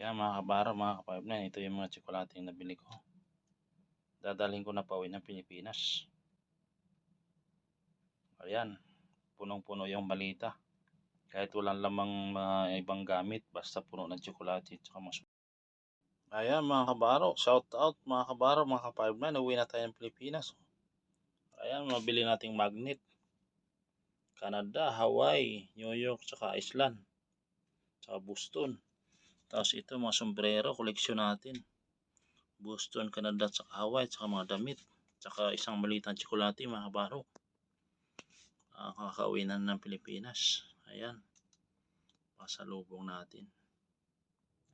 Yan mga kabaro, mga ka-5 ito yung mga tsokolating nabili ko. Dadalhin ko na pa uwi ng Pilipinas. Ayan, punong-puno yung malita. Kahit walang lamang mga ibang gamit, basta puno ng tsokolate at mas Ayan mga kabaro, shout out mga kabaro, mga ka-5 uwi na tayo ng Pilipinas. Ayan, mabili nating magnet. Canada, Hawaii, New York, saka Iceland. Saka Boston. Tapos ito mga sombrero, koleksyon natin. Boston, Canada, saka Hawaii, saka mga damit. Saka isang malitang tsokolate mga kabaro. Uh, kakauwi na ng Pilipinas. Ayan. Pasalubong natin.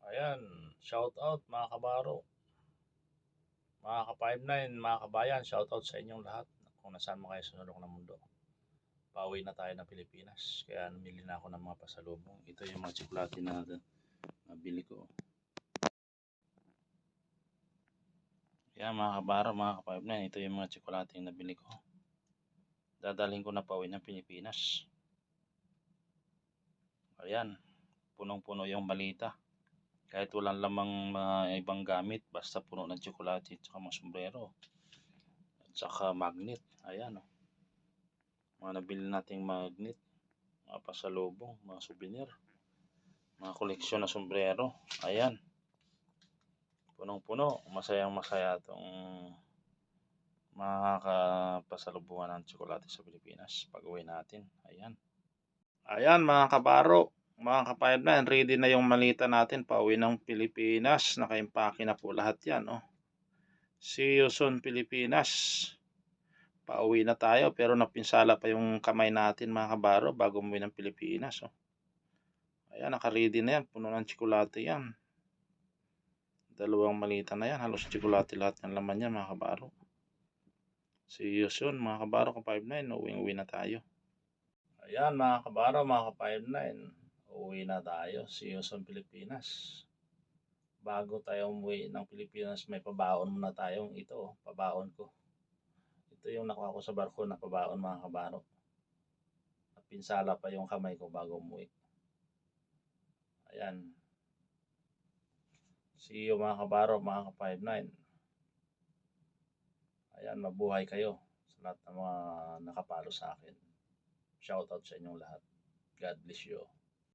Ayan, shout out mga kabaro. Mga ka-59, mga kabayan, shout out sa inyong lahat. Kung nasaan mo kayo sa sulok ng mundo. Pauwi na tayo ng Pilipinas. Kaya namili na ako ng mga pasalubong. Ito yung mga tsokolate na nabili ko. Yan mga kabaro, mga ka-59, ito yung mga tsokolate na nabili ko. Dadalhin ko na pauwi ng Pilipinas. Ayan, punong-puno yung malita. Kahit walang lamang mga ibang gamit, basta puno ng tsokolate at saka mga sombrero. At saka magnet. Ayan o. Oh. Mga nabili nating magnet. Mga pasalubong, mga souvenir. Mga koleksyon na sombrero. Ayan. Punong-puno. Masayang masaya itong makakapasalubungan ng tsokolate sa Pilipinas pag uwi natin. Ayan. Ayan mga kabaro mga kapayad na, ready na yung malita natin pauwi ng Pilipinas. Nakaimpake na po lahat yan. Oh. See you soon Pilipinas. Pauwi na tayo pero napinsala pa yung kamay natin mga kabaro bago umuwi ng Pilipinas. Oh. Ayan, naka-ready na yan. Puno ng tsokolate yan. Dalawang malita na yan. Halos tsokolate lahat ng laman yan mga kabaro. See you soon mga kabaro ka 59. Uwi-uwi na tayo. Ayan mga kabaro, mga ka-59 uwi na tayo. See you sa Pilipinas. Bago tayo umuwi ng Pilipinas, may pabaon muna tayong ito. Pabaon ko. Ito yung nakuha ko sa barko na pabaon mga kabaro. Pinsala pa yung kamay ko bago umuwi. Ayan. See you mga kabaro, mga ka-59. Ayan, mabuhay kayo sa lahat ng mga nakapalo sa akin. Shoutout sa inyong lahat. God bless you.